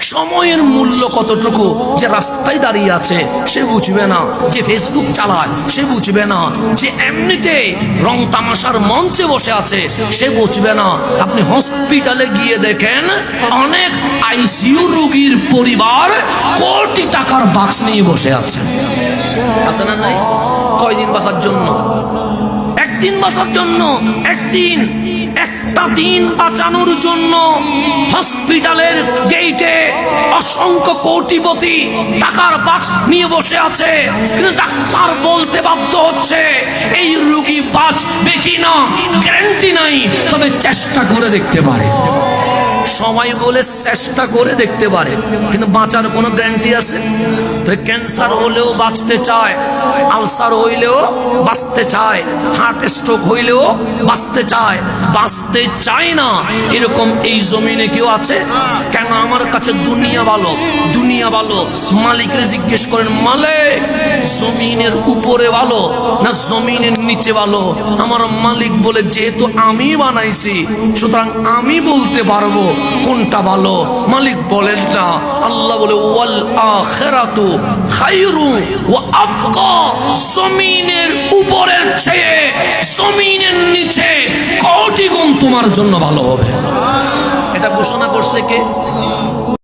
সময়ের মূল্য কতটুকু যে রাস্তায় দাঁড়িয়ে আছে, সে বুঝবে না। যে ফেসবুক চালায়, সে বুঝবে না। যে এমনিতে রং তামাশার মঞ্চে বসে আছে, সে বুঝবে না। আপনি হসপিটালে গিয়ে দেখেন, অনেক আইসিইউ রোগীর পরিবার কোটি টাকার বাক্স নিয়ে বসে আছে। আছে না নাই? কয়দিন বাঁচার জন্য? একদিন বাঁচার জন্য, একদিন, একটা দিন বাঁচানোর জন্য হসপিটালের অসংখ্য কোটিপতি টাকার বাক্স নিয়ে বসে আছে। কিন্তু ডাক্তার বলতে বাধ্য হচ্ছে, এই রুগী বাঁচবে কি না গ্যারান্টি নাই। তবে চেষ্টা করে দেখতে পারে। সময় বলে চেষ্টা করে দেখতে পারে, কিন্তু বাঁচার কোনো গ্যারান্টি আছে? তো ক্যান্সার হলেও বাঁচতে চায় আলসার হইলেও বাঁচতে চায় হার্ট স্ট্রোক হইলেও বাঁচতে চায় বাঁচতে চায় না। এরকম এই জমিনে কেউ আছে? কেন আমার কাছে দুনিয়া ভালো দুনিয়া ভালো? মালিকের জিজ্ঞেস করেন, মালিক, জমিনের উপরে ভালো না জমিনের নিচে ভালো? আমার মালিক বলে, যেহেতু আমি বানাইছি, সুতরাং আমি বলতে পারব। কোনটা ভালো? মালিক বলেন না। আল্লাহ বলে, ওয়াল আখিরাতু খায়রু ওয়া আবকা। জমিনের উপরের চেয়ে জমিনের নিচে কোটি গুণ তোমার জন্য ভালো হবে। এটা ঘোষণা করছে কে?